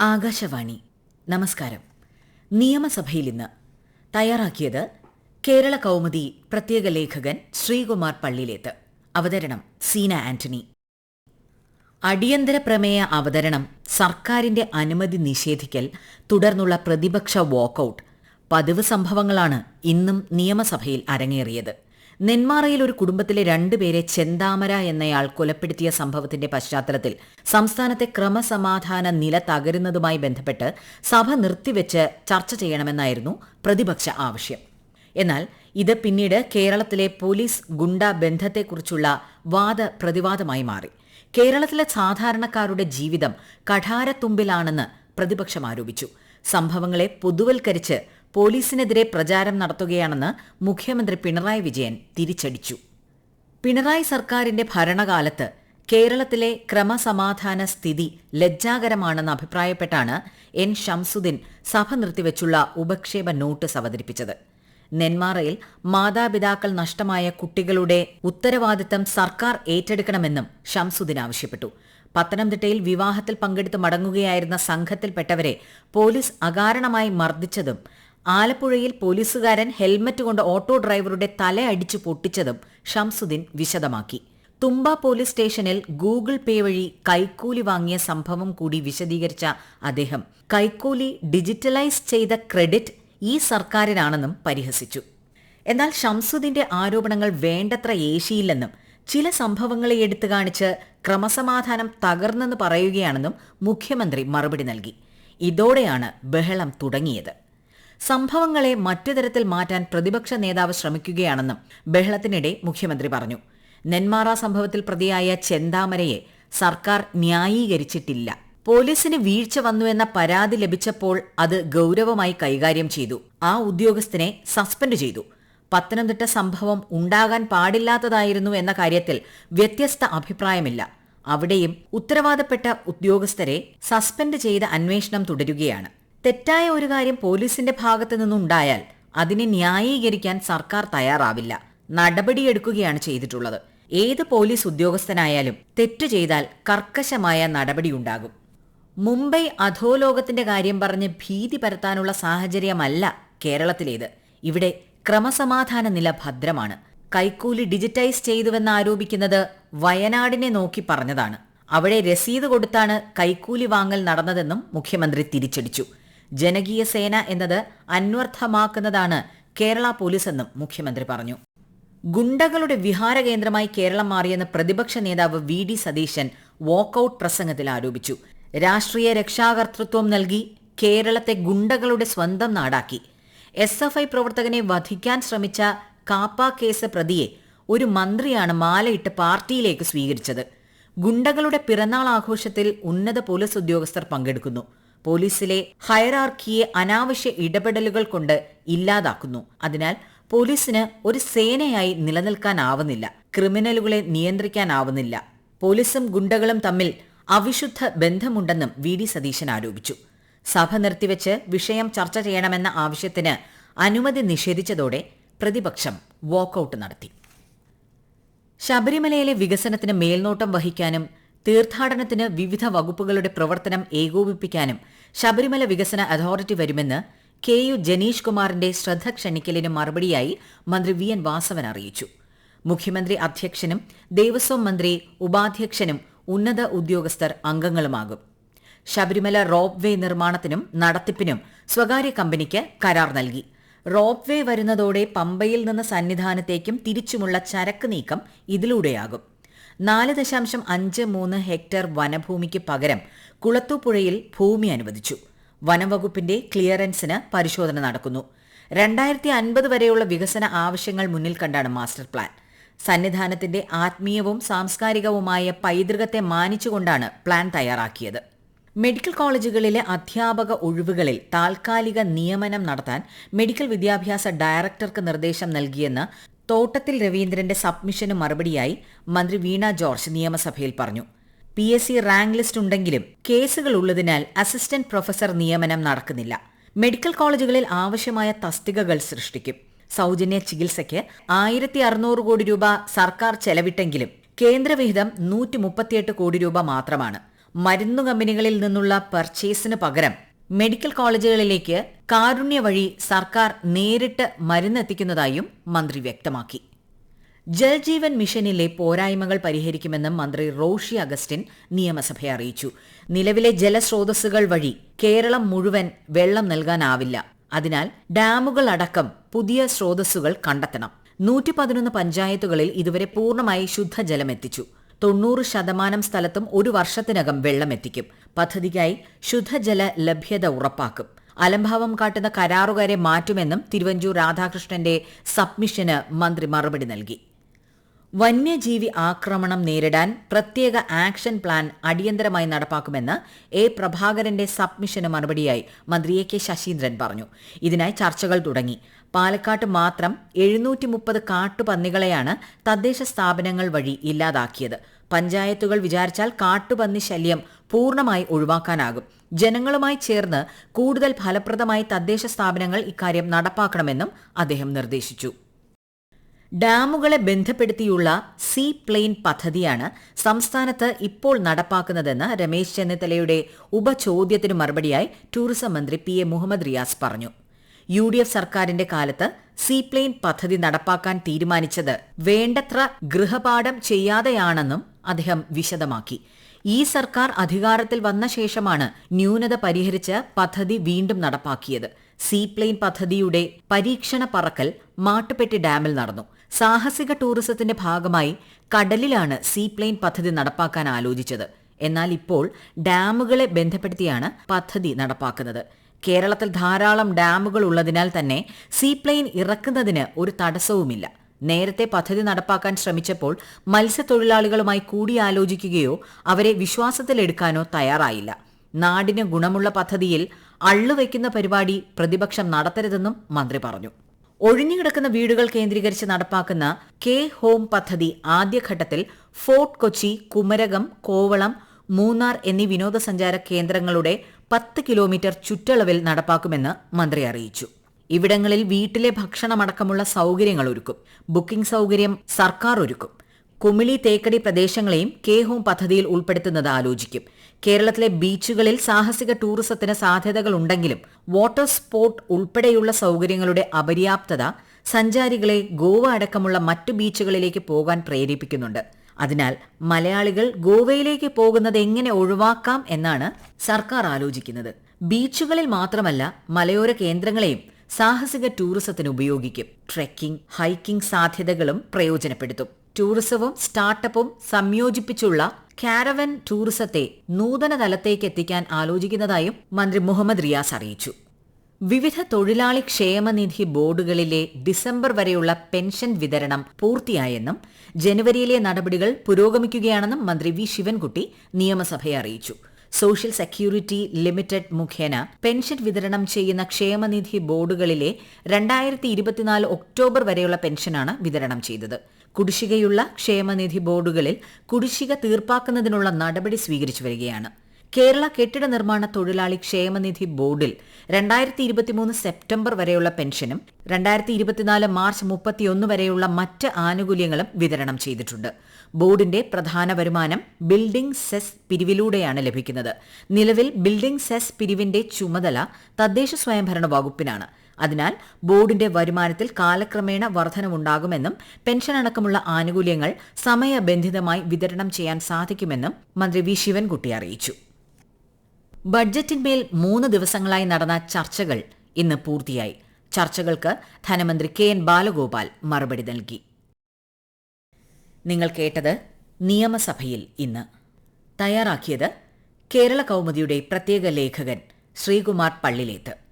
ആകാശവാണി. നമസ്കാരം. നിയമസഭയിൽ ഇന്ന് തയ്യാറാക്കിയത് കേരള കൗമുദി പ്രത്യേക ലേഖകൻ ശ്രീകുമാർ പള്ളിയിലേത്ത്. അവതരണം സീന ആന്റണി. അടിയന്തര പ്രമേയ അവതരണം സർക്കാരിന്റെ അനുമതി നിഷേധിക്കൽ തുടർന്നുള്ള പ്രതിപക്ഷ വാക്കൌട്ട് പതിവ് സംഭവങ്ങളാണ് ഇന്നും നിയമസഭയിൽ അരങ്ങേറിയത്. നെന്മാറയിൽ ഒരു കുടുംബത്തിലെ രണ്ടുപേരെ ചെന്താമര എന്നയാൾ കൊലപ്പെടുത്തിയ സംഭവത്തിന്റെ പശ്ചാത്തലത്തിൽ സംസ്ഥാനത്തെ ക്രമസമാധാന നില തകരുന്നതുമായി ബന്ധപ്പെട്ട് സഭ നിർത്തിവെച്ച് ചർച്ച ചെയ്യണമെന്നായിരുന്നു പ്രതിപക്ഷ ആവശ്യം. എന്നാൽ ഇത് പിന്നീട് കേരളത്തിലെ പോലീസ് ഗുണ്ട ബന്ധത്തെക്കുറിച്ചുള്ള വാദപ്രതിവാദമായി മാറി. കേരളത്തിലെ സാധാരണക്കാരുടെ ജീവിതം കഠാരത്തുമ്പിലാണെന്ന് പ്രതിപക്ഷം ആരോപിച്ചു. സംഭവങ്ങളെ പൊതുവൽക്കരിച്ച് പോലീസിനെതിരെ പ്രചാരം നടത്തുകയാണെന്ന് മുഖ്യമന്ത്രി പിണറായി വിജയൻ തിരിച്ചടിച്ചു. പിണറായി സർക്കാരിന്റെ ഭരണകാലത്ത് കേരളത്തിലെ ക്രമസമാധാന സ്ഥിതി ലജ്ജാകരമാണെന്ന് അഭിപ്രായപ്പെട്ടാണ് എൻ ഷംസുദ്ദീൻ സഭ നിർത്തിവെച്ചുള്ള ഉപക്ഷേപ നോട്ടീസ് അവതരിപ്പിച്ചത്. നെന്മാറയിൽ മാതാപിതാക്കൾ നഷ്ടമായ കുട്ടികളുടെ ഉത്തരവാദിത്തം സർക്കാർ ഏറ്റെടുക്കണമെന്നും ഷംസുദ്ദീൻ ആവശ്യപ്പെട്ടു. പത്തനംതിട്ടയിൽ വിവാഹത്തിൽ പങ്കെടുത്ത് മടങ്ങുകയായിരുന്ന സംഘത്തിൽപ്പെട്ടവരെ പോലീസ് അകാരണമായി മർദ്ദിച്ചതും ആലപ്പുഴയിൽ പോലീസുകാരൻ ഹെൽമറ്റ് കൊണ്ട് ഓട്ടോ ഡ്രൈവറുടെ തല അടിച്ചു പൊട്ടിച്ചതും ഷംസുദ്ദീൻ വിശദമാക്കി. തുമ്പ പോലീസ് സ്റ്റേഷനിൽ ഗൂഗിൾ പേ വഴി കൈക്കൂലി വാങ്ങിയ സംഭവം കൂടി വിശദീകരിച്ച അദ്ദേഹം കൈക്കൂലി ഡിജിറ്റലൈസ് ചെയ്ത ക്രെഡിറ്റ് ഈ സർക്കാരിനാണെന്നും പരിഹസിച്ചു. എന്നാൽ ഷംസുദ്ദീന്റെ ആരോപണങ്ങൾ വേണ്ടത്ര ഏശിയില്ലെന്നും ചില സംഭവങ്ങളെ എടുത്തു കാണിച്ച് ക്രമസമാധാനം തകർന്നെന്ന് പറയുകയാണെന്നും മുഖ്യമന്ത്രി മറുപടി നൽകി. ഇതോടെയാണ് ബഹളം തുടങ്ങിയത്. സംഭവങ്ങളെ മറ്റു തരത്തിൽ മാറ്റാൻ പ്രതിപക്ഷ നേതാവ് ശ്രമിക്കുകയാണെന്നും ബഹളത്തിനിടെ മുഖ്യമന്ത്രി പറഞ്ഞു. നെന്മാറ സംഭവത്തിൽ പ്രതിയായ ചെന്താമരയെ സർക്കാർ ന്യായീകരിച്ചിട്ടില്ല. പോലീസിന് വീഴ്ച വന്നുവെന്ന പരാതി ലഭിച്ചപ്പോൾ അത് ഗൌരവമായി കൈകാര്യം ചെയ്തു. ആ ഉദ്യോഗസ്ഥനെ സസ്പെൻഡ് ചെയ്തു. പത്തനംതിട്ട സംഭവം ഉണ്ടാകാൻ പാടില്ലാത്തതായിരുന്നു എന്ന കാര്യത്തിൽ വ്യത്യസ്ത അഭിപ്രായമില്ല. അവിടെയും ഉത്തരവാദപ്പെട്ട ഉദ്യോഗസ്ഥരെ സസ്പെൻഡ് ചെയ്ത അന്വേഷണം തുടരുകയാണ്. തെറ്റായ ഒരു കാര്യം പോലീസിന്റെ ഭാഗത്തു നിന്നുണ്ടായാൽ അതിനെ ന്യായീകരിക്കാൻ സർക്കാർ തയ്യാറാവില്ല. നടപടിയെടുക്കുകയാണ് ചെയ്തിട്ടുള്ളത്. ഏത് പോലീസ് ഉദ്യോഗസ്ഥനായാലും തെറ്റ് ചെയ്താൽ കർക്കശമായ നടപടിയുണ്ടാകും. മുംബൈ അധോലോകത്തിന്റെ കാര്യം പറഞ്ഞ് ഭീതി പരത്താനുള്ള സാഹചര്യമല്ല കേരളത്തിലേത്. ഇവിടെ ക്രമസമാധാന നില ഭദ്രമാണ്. കൈക്കൂലി ഡിജിറ്റൈസ് ചെയ്തുവെന്ന് ആരോപിക്കുന്നത് വയനാടിനെ നോക്കി പറഞ്ഞതാണ്. അവിടെ രസീത് കൊടുത്താണ് കൈക്കൂലി വാങ്ങൽ നടന്നതെന്നും മുഖ്യമന്ത്രി തിരിച്ചടിച്ചു. ജനകീയ സേന എന്നത് അന്വർത്ഥമാക്കുന്നതാണ് കേരള പോലീസെന്നും മുഖ്യമന്ത്രി പറഞ്ഞു. ഗുണ്ടകളുടെ വിഹാര കേന്ദ്രമായി കേരളം മാറിയെന്ന് പ്രതിപക്ഷ നേതാവ് വി ഡി സതീശൻ വാക്കൌട്ട് പ്രസംഗത്തിൽ ആരോപിച്ചു. രാഷ്ട്രീയ രക്ഷാകർത്തൃത്വം നൽകി കേരളത്തെ ഗുണ്ടകളുടെ സ്വന്തം നാടാക്കി. എസ് എഫ് ഐ പ്രവർത്തകനെ വധിക്കാൻ ശ്രമിച്ച കാപ്പ കേസ് പ്രതിയെ ഒരു മന്ത്രിയാണ് മാലയിട്ട് പാർട്ടിയിലേക്ക് സ്വീകരിച്ചത്. ഗുണ്ടകളുടെ പിറന്നാൾ ആഘോഷത്തിൽ ഉന്നത പോലീസ് ഉദ്യോഗസ്ഥർ പങ്കെടുക്കുന്നു. പോലീസിലെ ഹയറാർക്കിയെ അനാവശ്യ ഇടപെടലുകൾ കൊണ്ട് ഇല്ലാതാക്കുന്നു. അതിനാൽ പോലീസിന് ഒരു സേനയായി നിലനിൽക്കാനാവുന്നില്ല. ക്രിമിനലുകളെ നിയന്ത്രിക്കാനാവുന്നില്ല. പോലീസും ഗുണ്ടകളും തമ്മിൽ അവിശുദ്ധ ബന്ധമുണ്ടെന്നും വി ഡി സതീശൻ ആരോപിച്ചു. സഭ നിർത്തിവെച്ച് വിഷയം ചർച്ച ചെയ്യണമെന്ന ആവശ്യത്തിന് അനുമതി നിഷേധിച്ചതോടെ പ്രതിപക്ഷം വാക്കൌട്ട് നടത്തി. ശബരിമലയിലെ വികസനത്തിന് മേൽനോട്ടം വഹിക്കാനും തീർത്ഥാടനത്തിന് വിവിധ വകുപ്പുകളുടെ പ്രവർത്തനം ഏകോപിപ്പിക്കാനും ശബരിമല വികസന അതോറിറ്റി വരുമെന്ന് കെ യു ജനീഷ് കുമാറിന്റെ ശ്രദ്ധ ക്ഷണിക്കലിന് മറുപടിയായി മന്ത്രി വി എൻ വാസവൻ അറിയിച്ചു. മുഖ്യമന്ത്രി അധ്യക്ഷനും ദേവസ്വം മന്ത്രി ഉപാധ്യക്ഷനും ഉന്നത ഉദ്യോഗസ്ഥർ അംഗങ്ങളുമാകും. ശബരിമല റോപ്പ് വേ നിർമ്മാണത്തിനും നടത്തിപ്പിനും സ്വകാര്യ കമ്പനിക്ക് കരാർ നൽകി. റോപ്പ് വേ വരുന്നതോടെ പമ്പയിൽ നിന്ന് സന്നിധാനത്തേക്കും തിരിച്ചുമുള്ള ചരക്ക് നീക്കം ഇതിലൂടെയാകും. നാല് ദശാംശം അഞ്ച് മൂന്ന് ഹെക്ടർ വനഭൂമിക്ക് പകരം കുളത്തൂപ്പുഴയിൽ ഭൂമി അനുവദിച്ചു. വനംവകുപ്പിന്റെ ക്ലിയറൻസിന് പരിശോധന നടക്കുന്നു. രണ്ടായിരത്തി അൻപത് വരെയുള്ള വികസന ആവശ്യങ്ങൾ മുന്നിൽ കണ്ടാണ് മാസ്റ്റർ പ്ലാൻ. സന്നിധാനത്തിന്റെ ആത്മീയവും സാംസ്കാരികവുമായ പൈതൃകത്തെ മാനിച്ചുകൊണ്ടാണ് പ്ലാൻ തയ്യാറാക്കിയത്. മെഡിക്കൽ കോളേജുകളിലെ അധ്യാപക ഒഴിവുകളിൽ താൽക്കാലിക നിയമനം നടത്താൻ മെഡിക്കൽ വിദ്യാഭ്യാസ ഡയറക്ടർക്ക് നിർദ്ദേശം നൽകിയെന്ന് തോട്ടത്തിൽ രവീന്ദ്രന്റെ സബ്മിഷന് മറുപടിയായി മന്ത്രി വീണ ജോർജ് നിയമസഭയിൽ പറഞ്ഞു. P S C rank list ഉണ്ടെങ്കിലും കേസുകൾ ഉള്ളതിനാൽ അസിസ്റ്റന്റ് പ്രൊഫസർ നിയമനം നടക്കുന്നില്ല. മെഡിക്കൽ കോളേജുകളിൽ ആവശ്യമായ തസ്തികകൾ സൃഷ്ടിക്കും. സൗജന്യ ചികിത്സയ്ക്ക് ആയിരത്തി അറുന്നൂറ് കോടി രൂപ സർക്കാർ ചെലവിട്ടെങ്കിലും കേന്ദ്രവിഹിതം നൂറ്റി മുപ്പത്തിയെട്ട് കോടി രൂപ മാത്രമാണ്. മരുന്നു കമ്പനികളിൽ നിന്നുള്ള പർച്ചേസിന് പകരം മെഡിക്കൽ കോളേജുകളിലേക്ക് കാരുണ്യ വഴി സർക്കാർ നേരിട്ട് മരുന്നെത്തിക്കുന്നതായും മന്ത്രി വ്യക്തമാക്കി. ജൽജീവൻ മിഷനിലെ പോരായ്മകൾ പരിഹരിക്കുമെന്നും മന്ത്രി റോഷി അഗസ്റ്റിൻ നിയമസഭയെ അറിയിച്ചു. നിലവിലെ ജലസ്രോതസ്സുകൾ വഴി കേരളം മുഴുവൻ വെള്ളം നൽകാനാവില്ല. അതിനാൽ ഡാമുകൾ അടക്കം പുതിയ സ്രോതസ്സുകൾ കണ്ടെത്തണം. നൂറ്റി പതിനൊന്ന് പഞ്ചായത്തുകളിൽ ഇതുവരെ പൂർണമായി ശുദ്ധജലമെത്തിച്ചു. തൊണ്ണൂറ് ശതമാനം സ്ഥലത്തും ഒരു വർഷത്തിനകം വെള്ളം എത്തിക്കും പദ്ധതിക്കായി ശുദ്ധജല ലഭ്യത ഉറപ്പാക്കും. അലംഭാവം കാട്ടുന്ന കരാറുകാരെ മാറ്റുമെന്നും തിരുവഞ്ചൂർ രാധാകൃഷ്ണന്റെ സബ്മിഷന് മന്ത്രി മറുപടി നൽകി. വന്യജീവി ആക്രമണം നേരിടാൻ പ്രത്യേക ആക്ഷൻ പ്ലാൻ അടിയന്തരമായി നടപ്പാക്കുമെന്ന് എ പ്രഭാകരന്റെ സബ്മിഷന് മറുപടിയായി മന്ത്രി എ കെ ശശീന്ദ്രൻ പറഞ്ഞു. ഇതിനായി ചർച്ചകൾ തുടങ്ങി. പാലക്കാട്ട് മാത്രം എഴുന്നൂറ്റി മുപ്പത് കാട്ടുപന്നികളെയാണ് തദ്ദേശ സ്ഥാപനങ്ങൾ വഴി ഇല്ലാതാക്കിയത്. പഞ്ചായത്തുകൾ വിചാരിച്ചാൽ കാട്ടുപന്നി ശല്യം പൂർണമായി ഒഴിവാക്കാനാകും. ജനങ്ങളുമായി ചേർന്ന് കൂടുതൽ ഫലപ്രദമായി തദ്ദേശ സ്ഥാപനങ്ങൾ ഇക്കാര്യം നടപ്പാക്കണമെന്നും അദ്ദേഹം നിർദ്ദേശിച്ചു. ഡാമുകളെ ബന്ധപ്പെടുത്തിയുള്ള സീ പ്ലെയിൻ പദ്ധതിയാണ് സംസ്ഥാനത്ത് ഇപ്പോൾ നടപ്പാക്കുന്നതെന്ന് രമേശ് ചെന്നിത്തലയുടെ ഉപചോദ്യത്തിന് മറുപടിയായി ടൂറിസം മന്ത്രി പി എ മുഹമ്മദ് റിയാസ് പറഞ്ഞു. യു ഡി എഫ് സർക്കാരിന്റെ കാലത്ത് സീപ്ലെയിൻ പദ്ധതി നടപ്പാക്കാൻ തീരുമാനിച്ചത് വേണ്ടത്ര ഗൃഹപാഠം ചെയ്യാതെയാണെന്നും അദ്ദേഹം വിശദമാക്കി. ഈ സർക്കാർ അധികാരത്തിൽ വന്ന ശേഷമാണ് ന്യൂനത പരിഹരിച്ച് പദ്ധതി വീണ്ടും നടപ്പാക്കിയത്. സീപ്ലെയിൻ പദ്ധതിയുടെ പരീക്ഷണ പറക്കൽ മാട്ടുപെട്ടി ഡാമിൽ നടന്നു. സാഹസിക ടൂറിസത്തിന്റെ ഭാഗമായി കടലിലാണ് സീപ്ലെയിൻ പദ്ധതി നടപ്പാക്കാൻ ആലോചിച്ചത്. എന്നാൽ ഇപ്പോൾ ഡാമുകളെ ബന്ധപ്പെടുത്തിയാണ് പദ്ധതി നടപ്പാക്കുന്നത്. കേരളത്തിൽ ധാരാളം ഡാമുകൾ ഉള്ളതിനാൽ തന്നെ സീപ്ലെയിൻ ഇറക്കുന്നതിന് ഒരു തടസ്സവുമില്ല. നേരത്തെ പദ്ധതി നടപ്പാക്കാൻ ശ്രമിച്ചപ്പോൾ മത്സ്യത്തൊഴിലാളികളുമായി കൂടിയാലോചിക്കുകയോ അവരെ വിശ്വാസത്തിലെടുക്കാനോ തയ്യാറായില്ല. നാടിന് ഗുണമുള്ള പദ്ധതിയിൽ അള്ളുവയ്ക്കുന്ന പരിപാടി പ്രതിപക്ഷം നടത്തരുതെന്നും മന്ത്രി പറഞ്ഞു. ഒഴിഞ്ഞുകിടക്കുന്ന വീടുകൾ കേന്ദ്രീകരിച്ച് നടപ്പാക്കുന്ന കെ ഹോം പദ്ധതി ആദ്യഘട്ടത്തിൽ ഫോർട്ട് കൊച്ചി കുമരകം കോവളം മൂന്നാർ എന്നീ വിനോദസഞ്ചാര കേന്ദ്രങ്ങളുടെ പത്ത് കിലോമീറ്റർ ചുറ്റളവിൽ നടപ്പാക്കുമെന്ന് മന്ത്രി അറിയിച്ചു. ഇവിടങ്ങളിൽ വീട്ടിലെ ഭക്ഷണമടക്കമുള്ള സൗകര്യങ്ങൾ ഒരുക്കും ബുക്കിംഗ് സൗകര്യം സർക്കാർ ഒരുക്കും കുമിളി തേക്കടി പ്രദേശങ്ങളെയും കെ ഹോം പദ്ധതിയിൽ ഉൾപ്പെടുത്തുന്നത് ആലോചിക്കും. കേരളത്തിലെ ബീച്ചുകളിൽ സാഹസിക ടൂറിസത്തിന് സാധ്യതകളുണ്ടെങ്കിലും വാട്ടർ സ്പോർട്ട് ഉൾപ്പെടെയുള്ള സൗകര്യങ്ങളുടെ അപര്യാപ്തത സഞ്ചാരികളെ ഗോവ അടക്കമുള്ള മറ്റു ബീച്ചുകളിലേക്ക് പോകാൻ പ്രേരിപ്പിക്കുന്നുണ്ട്. അതിനാൽ മലയാളികൾ ഗോവയിലേക്ക് പോകുന്നത് എങ്ങനെ ഒഴിവാക്കാം എന്നാണ് സർക്കാർ ആലോചിക്കുന്നത്. ബീച്ചുകളിൽ മാത്രമല്ല മലയോര കേന്ദ്രങ്ങളെയും സാഹസിക ടൂറിസത്തിന് ഉപയോഗിക്കും. ട്രെക്കിംഗ് ഹൈക്കിംഗ് സാധ്യതകളും പ്രയോജനപ്പെടുത്തും. ടൂറിസവും സ്റ്റാർട്ടപ്പും സംയോജിപ്പിച്ചുള്ള കാരവൻ ടൂറിസത്തെ നൂതന തലത്തേക്ക് എത്തിക്കാൻ ആലോചിക്കുന്നതായും മന്ത്രി മുഹമ്മദ് റിയാസ് അറിയിച്ചു. വിവിധ തൊഴിലാളി ക്ഷേമനിധി ബോർഡുകളിലെ ഡിസംബർ വരെയുള്ള പെൻഷൻ വിതരണം പൂർത്തിയായെന്നും ജനുവരിയിലെ നടപടികൾ പുരോഗമിക്കുകയാണെന്നും മന്ത്രി വി. ശിവൻകുട്ടി നിയമസഭയെ അറിയിച്ചു. സോഷ്യൽ സെക്യൂരിറ്റി ലിമിറ്റഡ് മുഖേന പെൻഷൻ വിതരണം ചെയ്യുന്ന ക്ഷേമനിധി ബോർഡുകളിലെ രണ്ടായിരത്തി ഇരുപത്തിനാല് ഒക്ടോബർ വരെയുള്ള പെൻഷനാണ് വിതരണം ചെയ്തത്. കുടിശ്ശികയുള്ള ക്ഷേമനിധി ബോർഡുകളിൽ കുടിശ്ശിക തീർപ്പാക്കുന്നതിനുള്ള നടപടി സ്വീകരിച്ചു വരികയാണ്. കേരള കെട്ടിട നിർമ്മാണ തൊഴിലാളി ക്ഷേമനിധി ബോർഡിൽ രണ്ടായിരത്തി ഇരുപത്തിമൂന്ന് സെപ്റ്റംബർ വരെയുള്ള പെൻഷനും രണ്ടായിരത്തി ഇരുപത്തിനാല് മാർച്ച് മുപ്പത്തിയൊന്ന് വരെയുള്ള മറ്റ് ആനുകൂല്യങ്ങളും വിതരണം ചെയ്തിട്ടുണ്ട്. ബോർഡിന്റെ പ്രധാന വരുമാനം ബിൽഡിംഗ് സെസ് പിരിവിലൂടെയാണ് ലഭിക്കുന്നത്. നിലവിൽ ബിൽഡിംഗ് സെസ് പിരിവിന്റെ ചുമതല തദ്ദേശ സ്വയംഭരണ വകുപ്പിനാണ്. അതിനാൽ ബോർഡിന്റെ വരുമാനത്തിൽ കാലക്രമേണ വർധനവുണ്ടാകുമെന്നും പെൻഷൻ അടക്കമുള്ള ആനുകൂല്യങ്ങൾ സമയബന്ധിതമായി വിതരണം ചെയ്യാൻ സാധിക്കുമെന്നും മന്ത്രി വി ശിവൻകുട്ടി അറിയിച്ചു. ബഡ്ജറ്റിന്മേൽ മൂന്ന് ദിവസങ്ങളായി നടന്ന ചർച്ചകൾ ഇന്ന് പൂർത്തിയായി. ചർച്ചകൾക്ക് ധനമന്ത്രി കെ എൻ ബാലഗോപാൽ മറുപടി നൽകി. നിങ്ങൾ കേട്ടത് നിയമസഭയിൽ ഇന്ന്. തയ്യാറാക്കിയത് കേരള കൗമുദിയുടെ പ്രത്യേക ലേഖകൻ ശ്രീകുമാർ പള്ളിലേത്ത്.